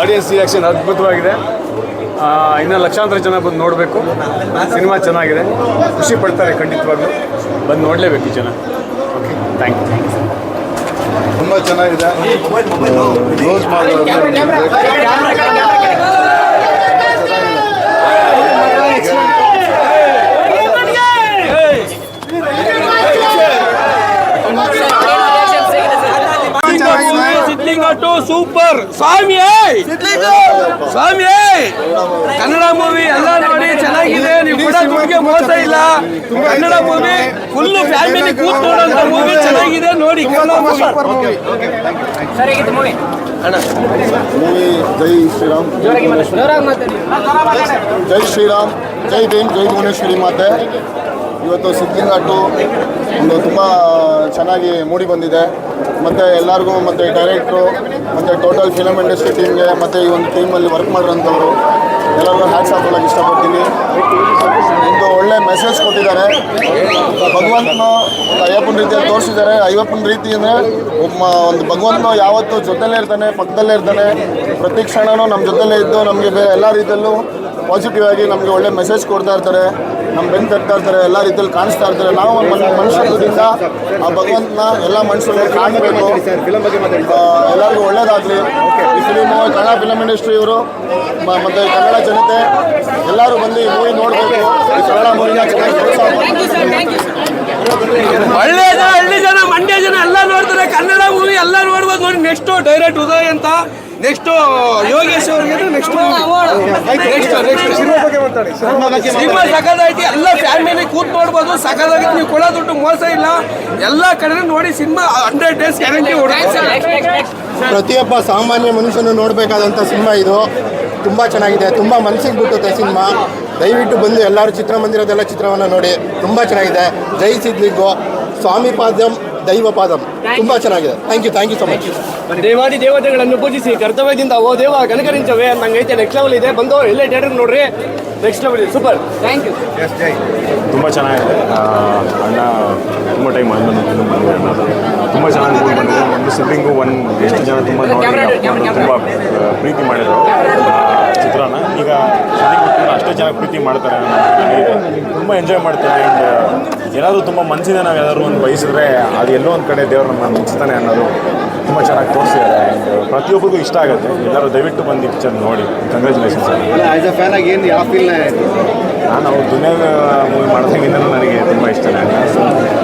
Audience reaction ಅದ್ಭುತವಾಗಿದೆ. ಇನ್ನು ಲಕ್ಷಾಂತರ ಜನ ಬಂದು ನೋಡಬೇಕು. ಸಿನಿಮಾ ಚೆನ್ನಾಗಿದೆ. ಖುಷಿ ಪಡ್ತಾರೆ ಖಂಡಿತವಾಗ್ಲೂ. ಬಂದು ನೋಡಲೇಬೇಕು ಜನ. Okay thank you thank you ತುಂಬ ಚೆನ್ನಾಗಿದೆ. ಮಾಡೋದು ಸಿದ್ಲಿಂಗಟ್ಟು ಸೂಪರ್. ಸ್ವಾಮಿ ಸ್ವಾಮಿ ಕನ್ನಡ ಮೂವಿ ಎಲ್ಲ ನೋಡಿ ಚೆನ್ನಾಗಿದೆ. ನೀವು ಕೂಡ ನಿಮಗೆ ಮೋಸ ಇಲ್ಲ. ಕನ್ನಡ ಮೂವಿ ಫುಲ್ ಫ್ಯಾಮಿಲಿ ಕೂತ್ ನೋಡೋಂತ ಮೂವಿ ಚೆನ್ನಾಗಿದೆ ನೋಡಿ ಕನ್ನಡ ಮೂವಿ ಮೂವಿ ಜೈ ಶ್ರೀರಾಮ್ ಜೈ ಶ್ರೀರಾಮ್ ಜೈ ಭೀಮ್ ಜೈ ಭುವನೇಶ್ವರಿ ಮಾತೆ. ಇವತ್ತು ಸಿದ್ಲಿಂಗಟ್ಟು ಒಂದು ತುಂಬ ಚೆನ್ನಾಗಿ ಮೂಡಿ ಬಂದಿದೆ. ಮತ್ತು ಎಲ್ಲರಿಗೂ ಮತ್ತು ಡೈರೆಕ್ಟ್ರು ಮತ್ತು ಟೋಟಲ್ ಫಿಲಮ್ ಇಂಡಸ್ಟ್ರಿ ಟೀಮ್ಗೆ ಮತ್ತು ಈ ಒಂದು ಟೀಮಲ್ಲಿ ವರ್ಕ್ ಮಾಡಿರೋಂಥವ್ರು ಎಲ್ಲರಿಗೂ ಹ್ಯಾಟ್ಸ್ ಹಾಕೊಳ್ಳೋಕೆ ಇಷ್ಟಪಡ್ತೀನಿ. ಒಂದು ಒಳ್ಳೆ ಮೆಸೇಜ್ ಕೊಟ್ಟಿದ್ದಾರೆ. ಭಗವಂತನ ಅಯ್ಯಪ್ಪನ ರೀತಿಯಲ್ಲಿ ತೋರಿಸಿದ್ದಾರೆ. ಅಯ್ಯಪ್ಪನ ರೀತಿ ಅಂದರೆ ಒಬ್ಬ ಒಂದು ಭಗವಂತನು ಯಾವತ್ತೂ ಜೊತೆಲೇ ಇರ್ತಾನೆ, ಪಕ್ಕದಲ್ಲೇ ಇರ್ತಾನೆ. ಪ್ರತಿ ಕ್ಷಣವೂ ನಮ್ಮ ಜೊತೆಲೇ ಇದ್ದು ನಮಗೆ ಎಲ್ಲ ರೀತಿಯಲ್ಲೂ ಪಾಸಿಟಿವ್ ಆಗಿ ನಮಗೆ ಒಳ್ಳೆ ಮೆಸೇಜ್ ಕೊಡ್ತಾ ಇರ್ತಾರೆ. ನಮ್ಮ ಬೆನ್ನು ತಟ್ತಾ ಇರ್ತಾರೆ, ಎಲ್ಲ ರೀತಿಯಲ್ಲಿ ಕಾಣಿಸ್ತಾ ಇರ್ತಾರೆ. ನಾವು ಮನುಷ್ಯರಿಂದ ಆ ಭಗವಂತನ ಎಲ್ಲ ಮನುಷ್ಯರು ಕಾಣಬೇಕು. ಎಲ್ಲರಿಗೂ ಒಳ್ಳೇದಾಗಲಿ. ಈ ಫಿಲಿಮು ಕನ್ನಡ ಫಿಲಮ್ ಇಂಡಸ್ಟ್ರಿ ಇವರು ಮತ್ತು ಕನ್ನಡ ಜನತೆ ಎಲ್ಲರೂ ಬಂದು ಈ ಮೂವಿ ನೋಡಬೇಕು. ಕನ್ನಡ ಮೂವಿನ ಚೆನ್ನಾಗಿ ಕೆಲಸ ಒಳ್ಳೆ ಜನ ಹಳ್ಳಿ ಜನ ಮಂಡ್ಯ ಜನ ಎಲ್ಲ ನೋಡ್ತಾರೆ. ಕನ್ನಡ ಮೂವಿ ಎಲ್ಲ ನೋಡ್ಬೋದು ನೋಡಿ. ನೆಕ್ಸ್ಟ್ ಡೈರೆಕ್ಟ್ ಉದಯ್ ಅಂತ. ನೆಕ್ಸ್ಟ್ ಯೋಗೇಶ್ ಅವ್ರಿಗೆ ನೆಕ್ಸ್ಟ್ ನೆಕ್ಸ್ಟ್ ನೆಕ್ಸ್ಟ್ ಸಿನಿಮಾ ಸಖತ್ತಾಯ್ತು ಎಲ್ಲ ಫ್ಯಾಮಿಲಿ ಕೂತ್ ನೋಡ್ಬೋದು. ಸಕಲ ನೀವು ಕೊಡೋ ದುಡ್ಡು ಮೋಸ ಇಲ್ಲ. ಎಲ್ಲ ಕಡೆ ನೋಡಿ ಸಿನಿಮಾ ಹಂಡ್ರೆಡ್ ಡೇಸ್ ಗ್ಯಾರಂಟಿ ಪ್ರತಿಯೊಬ್ಬ ಸಾಮಾನ್ಯ ಮನುಷ್ಯನು ನೋಡಬೇಕಾದಂಥ ಸಿನಿಮಾ ಇದು. ತುಂಬ ಚೆನ್ನಾಗಿದೆ. ತುಂಬ ಮನಸ್ಸಿಗೆ ಬಿಟ್ಟುತ್ತೆ ಸಿನಿಮಾ. ದಯವಿಟ್ಟು ಬಂದು ಎಲ್ಲರೂ ಚಿತ್ರಮಂದಿರದೆಲ್ಲ ಚಿತ್ರವನ್ನು ನೋಡಿ. ತುಂಬ ಚೆನ್ನಾಗಿದೆ. ಜೈ ಸಿದ್ಲಿಗೋ ಸ್ವಾಮಿ ಪಾದಂ ದೈವ ಪಾದಂ. ತುಂಬ ಚೆನ್ನಾಗಿದೆ. Thank you thank you so much ದೇವಾದಿ ದೇವತೆಗಳನ್ನು ಪೂಜಿಸಿ ಕರ್ತವ್ಯದಿಂದ ಓ ದೇವ ಕನಕರಿಂಚವೇ ನಂಗೈತೆ ನೆಕ್ಸ್ಟ್ ಲೆವೆಲ್ ಇದೆ. ಬಂದು ಎಲ್ಲೇ ಥಿಯೇಟರ್ ನೋಡ್ರಿ. ನೆಕ್ಸ್ಟ್ ಲೆವೆಲ್ ಇದೆ. ಸೂಪರ್ ಥ್ಯಾಂಕ್ ಯು ತುಂಬ ಚೆನ್ನಾಗಿದೆ. ಅಣ್ಣ ತುಂಬ ಟೈಮ್ ಆದ್ಮೇಲೆ ಫಿಲ್ಮ್ ಬಂದಿದೆ ತುಂಬ ಚೆನ್ನಾಗಿ ಮೂವಿ ಬಂದಿದೆ. ಒಂದು ಸಿಬ್ಲಿಂಗು ಒನ್ ಎಷ್ಟು ಜನ ತುಂಬ ನೋಡಿ ತುಂಬ ಪ್ರೀತಿ ಮಾಡಿದರು. ಚಿತ್ರನ ಈಗ ಸುದೀಪ್ ಅಷ್ಟೇ ಚೆನ್ನಾಗಿ ಪ್ರೀತಿ ಮಾಡ್ತಾರೆ ತುಂಬ ಎಂಜಾಯ್ ಮಾಡ್ತಾರೆ. ಆ್ಯಂಡ್ ಏನಾದರೂ ತುಂಬ ಮನಸ್ಸಿಂದ ನಾವು ಯಾವ್ದಾದ್ರು ಒಂದು ಬಯಸಿದ್ರೆ ಅದು ಎಲ್ಲೋ ಒಂದು ಕಡೆ ದೇವರನ್ನ ನಮ್ಮನ್ನು ಅನ್ನೋದು ತುಂಬ ಚೆನ್ನಾಗಿ ತೋರಿಸಿದ್ದಾರೆ. ಆ್ಯಂಡ್ ಪ್ರತಿಯೊಬ್ಬರಿಗೂ ಇಷ್ಟ ಆಗುತ್ತೆ. ಎಲ್ಲರೂ ದಯವಿಟ್ಟು ಬಂದು ಪಿಕ್ಚರ್ ನೋಡಿ. ಕಂಗ್ರ್ಯಾಚುಲೇಷನ್ಸ್ ಆಸ್ ಅ ಫ್ಯಾನ್ ಆಗಿ ಏನು ಯಾವ ಫೀಲ್ ನಾನು ಅವ್ರು ದುನಿಯಾ ಮೂವಿ ಮಾಡೋದಾಗಿಂದನೂ ನನಗೆ ತುಂಬ ಇಷ್ಟನೇ.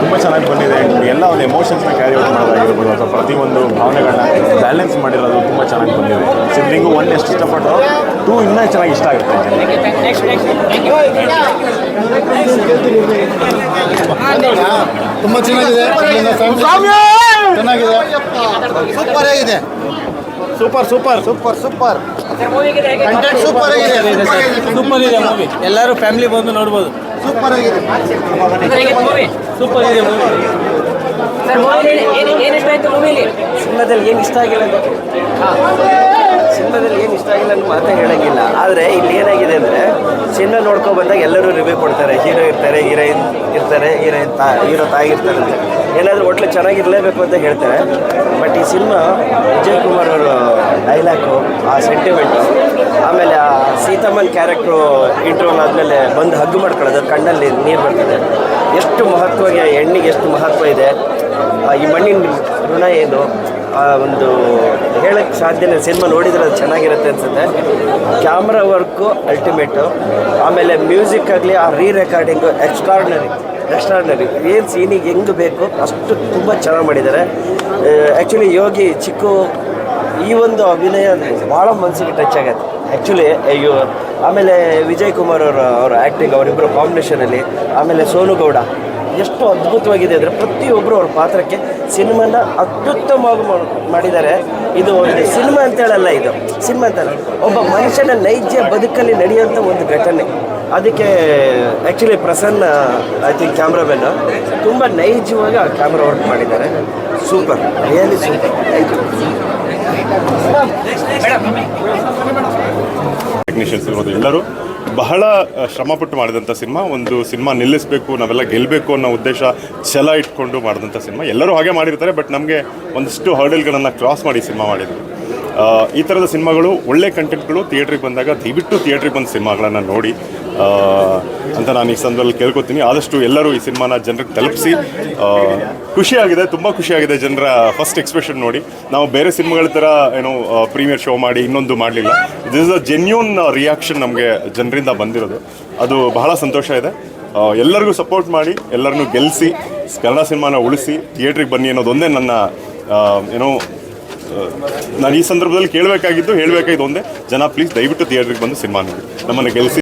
ತುಂಬ ಚೆನ್ನಾಗಿ ಬಂದಿದೆ. ಎಲ್ಲ ಒಂದು ಎಮೋಷನ್ಸ್ನ ಕ್ಯಾರಿ ಔಟ್ ಮಾಡೋದಾಗಿರ್ಬೋದು. ಅಥವಾ ಪ್ರತಿಯೊಂದು ಭಾವನೆಗಳನ್ನ ಬ್ಯಾಲೆನ್ಸ್ ಮಾಡಿರೋದು ತುಂಬ ಚೆನ್ನಾಗಿ ಬಂದಿದೆ. ಸಿಬ್ಲಿಂಗು ಒನ್ ಎಷ್ಟು ಇಷ್ಟಪಟ್ಟರು ಟೂ ಇನ್ನೂ ಚೆನ್ನಾಗಿ ಇಷ್ಟ ಆಗುತ್ತೆ. ನೆಕ್ಸ್ಟ್ ನೆಕ್ಸ್ಟ್ ಥ್ಯಾಂಕ್ ಯು ತುಂಬ ಚೆನ್ನಾಗಿದೆ ಚೆನ್ನಾಗಿದೆ. ಸೂಪರ್ ಆಗಿದೆ. Super super super super content super ಆಗಿದೆ. ಸೂಪರ್ ಇದೆ ಮೂವಿ ಎಲ್ಲರೂ ಫ್ಯಾಮಿಲಿ ಬಂದು ನೋಡ್ಬೋದು. ಸೂಪರ್ ಆಗಿದೆ. ಸೂಪರ್ ಇದೆ ಮೂವಿ ಸಿನಿಮಾದಲ್ಲಿ ಏನು ಇಷ್ಟ ಆಗಿಲ್ಲ ಅಂತ ಸಿನಿಮಾದಲ್ಲಿ ಏನು ಇಷ್ಟ ಆಗಿಲ್ಲ ಅಂತ ಮಾತೇ ಹೇಳೋಂಗಿಲ್ಲ. ಆದರೆ ಇಲ್ಲಿ ಏನಾಗಿದೆ ಅಂದರೆ ಸಿನಿಮಾ ನೋಡ್ಕೊ ಬಂದಾಗ ಎಲ್ಲರೂ ರಿವ್ಯೂ ಕೊಡ್ತಾರೆ. ಹೀರೋ ಇರ್ತಾರೆ ಹೀರೋಯಿನ್ ಇರ್ತಾರೆ ಹೀರೋಯಿನ್ ತಾ ಹೀರೋ ತಾಯಿ ಇರ್ತಾರೆ ಅಂತ ಏನಾದರೂ ಒಟ್ಲು ಚೆನ್ನಾಗಿರಲೇಬೇಕು ಅಂತ ಹೇಳ್ತಾರೆ. ಬಟ್ ಈ ಸಿನಿಮಾ ವಿಜಯ್ ಕುಮಾರ್ ಅವರ ಡೈಲಾಗು ಆ ಸೆಂಟಿಮೆಂಟು ಆಮೇಲೆ ಆ ಸೀತಮ್ಮನ್ ಕ್ಯಾರೆಕ್ಟ್ರು ಇಂಟ್ರೋಲ್ ಆದಮೇಲೆ ಬಂದು ಹಗ್ಗು ಮಾಡ್ಕೊಳ್ಳೋದು ಕಣ್ಣಲ್ಲಿ ನೀರು ಬರ್ತದೆ. ಎಷ್ಟು ಮಹತ್ವಗೆ ಹೆಣ್ಣಿಗೆ ಎಷ್ಟು ಮಹತ್ವ ಇದೆ ಈ ಮಣ್ಣಿನ ಋಣ ಏನು, ಆ ಒಂದು ಹೇಳಕ್ಕೆ ಸಾಧ್ಯನೇ ಸಿನಿಮಾ ನೋಡಿದ್ರೆ ಅದು ಚೆನ್ನಾಗಿರುತ್ತೆ ಅನ್ಸುತ್ತೆ. ಕ್ಯಾಮ್ರಾ ವರ್ಕು ಅಲ್ಟಿಮೇಟು ಆಮೇಲೆ ಮ್ಯೂಸಿಕ್ ಆಗಲಿ, ಆ ರೀ ರೆಕಾರ್ಡಿಂಗು ಎಕ್ಸ್ಟ್ರಾರ್ಡ್ನರಿ ಎಕ್ಸ್ಟ್ರಾರ್ಡ್ನರಿ ಏನು ಸೀನಿಗೆ ಹೆಂಗೆ ಬೇಕು ಅಷ್ಟು ತುಂಬ ಚೆನ್ನಾಗಿ ಮಾಡಿದ್ದಾರೆ. ಆ್ಯಕ್ಚುಲಿ ಯೋಗಿ ಚಿಕ್ಕು ಈ ಒಂದು ಅಭಿನಯ ಭಾಳ ಮನಸ್ಸಿಗೆ ಟಚ್ ಆಗುತ್ತೆ. ಆ್ಯಕ್ಚುಲಿ ಅಯ್ಯೋ, ಆಮೇಲೆ ವಿಜಯ್ ಕುಮಾರ್ ಅವರ ಅವರ ಆ್ಯಕ್ಟಿಂಗ್ ಅವರಿಬ್ಬರು ಕಾಂಬಿನೇಷನಲ್ಲಿ ಆಮೇಲೆ ಸೋನು ಗೌಡ, ಎಷ್ಟು ಅದ್ಭುತವಾಗಿದೆ ಅಂದರೆ ಪ್ರತಿಯೊಬ್ಬರು ಅವ್ರ ಪಾತ್ರಕ್ಕೆ ಸಿನಿಮಾನ ಅತ್ಯುತ್ತಮವಾಗಿ ಮಾಡ್- ಮಾಡಿದ್ದಾರೆ. ಇದು ಒಂದು ಸಿನಿಮಾ ಅಂತೇಳಲ್ಲ ಇದು. ಸಿನಿಮಾ ಅಂತಲ್ಲ, ಒಬ್ಬ ಮನುಷ್ಯನ ನೈಜ ಬದುಕಲ್ಲಿ ನಡೆಯುವಂಥ ಒಂದು ಘಟನೆ. ಅದಕ್ಕೆ actually Prasanna I think cameraman ತುಂಬ ನೈಜವಾಗಿ ಆ ಕ್ಯಾಮ್ರಾ ವರ್ಕ್ ಮಾಡಿದ್ದಾರೆ. Super really super thank you technicians ಇರ್ಬೋದು ಎಲ್ಲರೂ ಬಹಳ ಶ್ರಮಪಟ್ಟು ಮಾಡಿದಂಥ ಸಿನಿಮಾ. ಒಂದು ಸಿನಿಮಾ ನಿಲ್ಲಿಸಬೇಕು, ನಾವೆಲ್ಲ ಗೆಲ್ಲಬೇಕು ಅನ್ನೋ ಉದ್ದೇಶ ಛಲ ಇಟ್ಕೊಂಡು ಮಾಡಿದಂಥ ಸಿನಿಮಾ. ಎಲ್ಲರೂ ಹಾಗೆ ಮಾಡಿರ್ತಾರೆ ಬಟ್ ನಮಗೆ ಒಂದಷ್ಟು ಹರ್ಡಲ್ಗಳನ್ನು ಕ್ರಾಸ್ ಮಾಡಿ ಸಿನಿಮಾ ಮಾಡಿದ್ರು. ಈ ಥರದ ಸಿನಿಮಾಗಳು ಒಳ್ಳೆ ಕಂಟೆಂಟ್ಗಳು, ಥಿಯೇಟ್ರಿಗೆ ಬಂದಾಗ ದಯವಿಟ್ಟು ಥಿಯೇಟ್ರಿಗೆ ಬಂದ ಸಿನಿಮಾಗಳನ್ನು ನೋಡಿ. ಅಂತ ನಾನು ಈ ಸಂದರ್ಭದಲ್ಲಿ ಕೇಳ್ಕೊತೀನಿ. ಆದಷ್ಟು ಎಲ್ಲರೂ ಈ ಸಿನಿಮಾನ ಜನರಿಗೆ ತಲುಪಿಸಿ. ಖುಷಿಯಾಗಿದೆ, ತುಂಬ ಖುಷಿಯಾಗಿದೆ ಜನರ ಫಸ್ಟ್ ಎಕ್ಸ್ಪ್ರೆಷನ್ ನೋಡಿ. ನಾವು ಬೇರೆ ಸಿನಿಮಾಗಳ ಥರ ಏನು ಪ್ರೀಮಿಯರ್ ಶೋ ಮಾಡಿ ಇನ್ನೊಂದು ಮಾಡಲಿಲ್ಲ. This is a genuine reaction ನಮಗೆ ಜನರಿಂದ ಬಂದಿರೋದು. ಅದು ಬಹಳ ಸಂತೋಷ ಇದೆ. ಎಲ್ಲರಿಗೂ ಸಪೋರ್ಟ್ ಮಾಡಿ, ಎಲ್ಲರನ್ನೂ ಗೆಲ್ಲಿಸಿ ಕನ್ನಡ ಸಿನಿಮಾನ ಉಳಿಸಿ, ಥಿಯೇಟ್ರಿಗೆ ಬನ್ನಿ ಅನ್ನೋದೊಂದೇ ನನ್ನ ಏನೋ ನಾನು ಈ ಸಂದರ್ಭದಲ್ಲಿ ಕೇಳಬೇಕಾಗಿದ್ದು, ಹೇಳಬೇಕಾಗಿದ್ದು ಒಂದೇ. ಜನ ಪ್ಲೀಸ್ ದಯವಿಟ್ಟು ಥಿಯೇಟ್ರಿಗೆ ಬಂದು ಸಿನಿಮಾ ನೋಡಿ. ನಮ್ಮನ್ನು ಗೆಲ್ಲಿಸಿ.